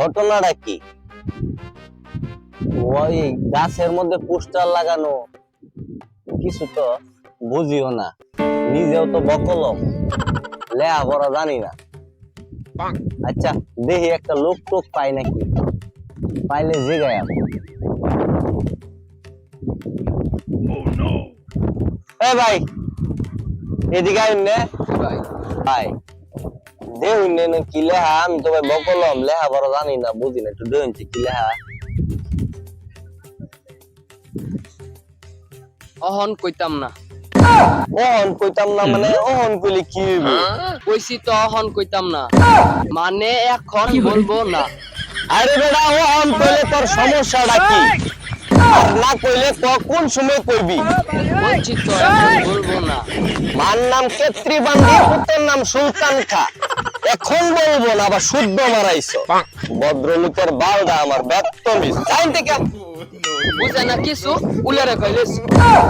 ঘটনাটা কি? ওই গাছের মধ্যে পোস্টার লাগানো কিছু তো বুঝিও না। নিজেও তো বকলম। লেয়া পড়া জানি না। আচ্ছা দেখি একটা লোক টোক পাই নাকি? পাইলে জিগায় এ ভাই এদিকে আইন নে। ভাই। দেউন নে কি লেহা? আমি তো ভাই বকলম লেহা বড় জানি না বুঝি না একটু দেউন কি লেহা? অহন কইতাম না। ওহন কইতাম না মানে ওহন কইলে কি হইব? কইছি তো অহন কইতাম না। মানে এখন বলব না। আরে বেটা ওহন কইলে তোর সমস্যাটা কি? না কইলে তো কোন সময় কইবি? তো বলব না মার নাম কেত্রি বান্দি পুত্রের নাম সুলতান খা। এখন বলব না আবার শুদ্ধ মারাইছো ভদ্রলোকের বালদা আমার ব্যক্তমিস জাইন থেকে বুঝে না কিছু? উলারে কইলিস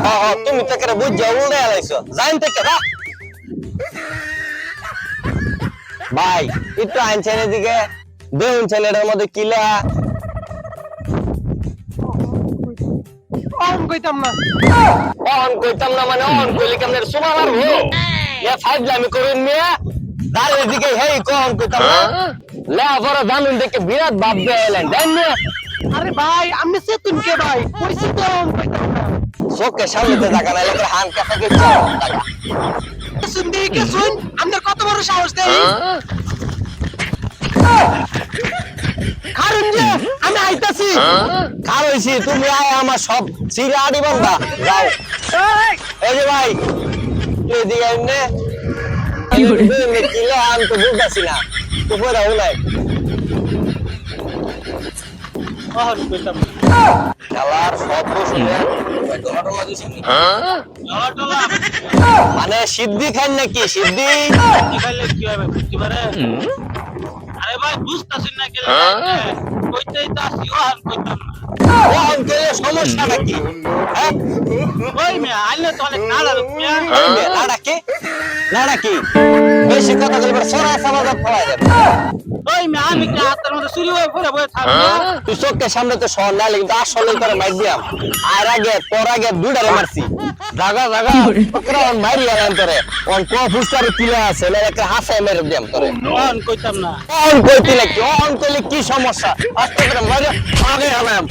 হ্যাঁ, তুমি থেকে বুঝছ উল্টে আলাইছো। জাইন থেকে যা ভাই একটু আনছেন এদিকে দেখুন ছেলেটার মধ্যে কি অহন কইতাম না। অন কইতাম না মানে অন কইলে কেমনে সুমা মারবো? এ ফাইভ লামি করুন মিয়া তার এদিকে হেই কন কইতাম না। লে বড় জানুন দেখে বিরাট বাপ বেলেন দেন মিয়া আরে ভাই আমি সে তুমি কে ভাই? কইছি তো অহন কইতাম না। চোখে সামনে টাকা নাই লাগে হান কাছে কে টাকা শুন দি শুন? আমাদের কত বড় সাহস দেই। কারণ যে আমি হইছি তুমি আয় আমার সব চিরে আড়ি বান্ধা। যাও। এই যে ভাই তুই এদিকে এমনে কিলে আমি তো বুঝতেছি না। উপরে দাও নাই মানে সিদ্ধি খান নাকি? সিদ্ধি আরে ভাই বুঝতাছি না কেন কইতেই তো আসি ওহান কইতাম না। ওহন কইলে সমস্যা নাকি হ্যাঁ? ওই মেয়ে আইলে তো অনেক নাড়া মিয়া। এই কি? লাড়া কি? বেশি কথা বলবার সরা যাবে। ওই আমি কি হাতের মধ্যে চুরি হয়ে পড়ে বসে থাকব? তুই চোখের সামনে তো শহর না কিন্তু আসলে করে মাইর দিয়াম। আর আগে তোর আগে দুইটারে মারছি। জাগা জাগা অন মারি আর তোরে। অন কো ফুসকারে তুলে আছে একটা হাসে মেরে দিয়াম তোরে। ওহান কইতাম না। অন কইতি নাকি অন কইলে কি সমস্যা? আস্তে করে মারি আগে হালাম